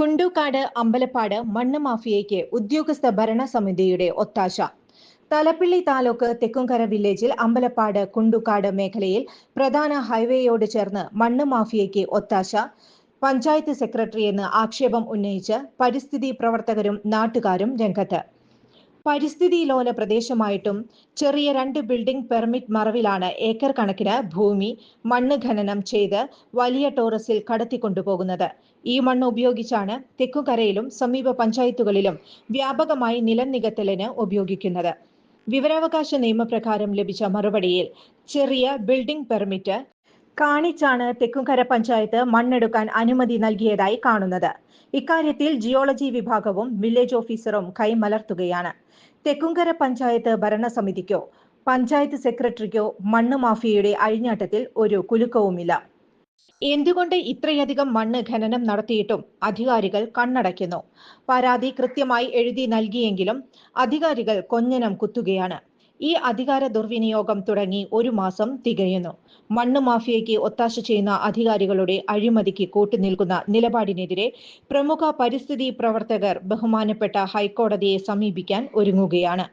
കുണ്ടൂക്കാട് അമ്പലപ്പാട് മണ്ണ് മാഫിയയ്ക്ക് ഉദ്യോഗസ്ഥ ഭരണ സമിതിയുടെ ഒത്താശ. തലപ്പിള്ളി താലൂക്ക് തെക്കുംകര വില്ലേജിൽ അമ്പലപ്പാട് കുണ്ടുക്കാട് മേഖലയിൽ പ്രധാന ഹൈവേയോട് ചേർന്ന് മണ്ണ് മാഫിയയ്ക്ക് ഒത്താശ. പഞ്ചായത്ത് സെക്രട്ടറി എന്ന് ആക്ഷേപം ഉന്നയിച്ച് പരിസ്ഥിതി പ്രവർത്തകരും നാട്ടുകാരും രംഗത്ത്. പരിസ്ഥിതി ലോല പ്രദേശമായിട്ടും ചെറിയ രണ്ട് ബിൽഡിംഗ് പെർമിറ്റ് മറവിലാണ് ഏക്കർ കണക്കിന് ഭൂമി മണ്ണ് ഖനനം ചെയ്ത് വലിയ ടോറസിൽ കടത്തിക്കൊണ്ടുപോകുന്നത്. ഈ മണ്ണ് ഉപയോഗിച്ചാണ് തെക്കുകരയിലും സമീപ പഞ്ചായത്തുകളിലും വ്യാപകമായി നിലം നികത്തലിന് ഉപയോഗിക്കുന്നത്. വിവരാവകാശ നിയമപ്രകാരം ലഭിച്ച മറുപടിയിൽ ചെറിയ ബിൽഡിംഗ് പെർമിറ്റ് കാണിച്ചാണ് തെക്കുംകര പഞ്ചായത്ത് മണ്ണെടുക്കാൻ അനുമതി നൽകിയതായി കാണുന്നത്. ഇക്കാര്യത്തിൽ ജിയോളജി വിഭാഗവും വില്ലേജ് ഓഫീസറും കൈമലർത്തുകയാണ്. തെക്കുംകര പഞ്ചായത്ത് ഭരണസമിതിക്കോ പഞ്ചായത്ത് സെക്രട്ടറിക്കോ മണ്ണ് മാഫിയയുടെ അഴിഞ്ഞാട്ടത്തിൽ ഒരു കുലുക്കവുമില്ല. എന്തുകൊണ്ട് ഇത്രയധികം മണ്ണ് ഖനനം നടത്തിയിട്ടും അധികാരികൾ കണ്ണടയ്ക്കുന്നു? പരാതി കൃത്യമായി എഴുതി നൽകിയെങ്കിലും അധികാരികൾ കൊഞ്ഞനം കുത്തുകയാണ്. ഈ അധികാര ദുർവിനിയോഗം തുടങ്ങി ഒരു മാസം തികയുന്നു. മണ്ണ് മാഫിയയ്ക്ക് ഒത്താശ ചെയ്യുന്ന അധികാരികളുടെ അഴിമതിക്ക് കൂട്ടുനിൽക്കുന്ന നിലപാടിനെതിരെ പ്രമുഖ പരിസ്ഥിതി പ്രവർത്തകർ ബഹുമാനപ്പെട്ട ഹൈക്കോടതിയെ സമീപിക്കാൻ ഒരുങ്ങുകയാണ്.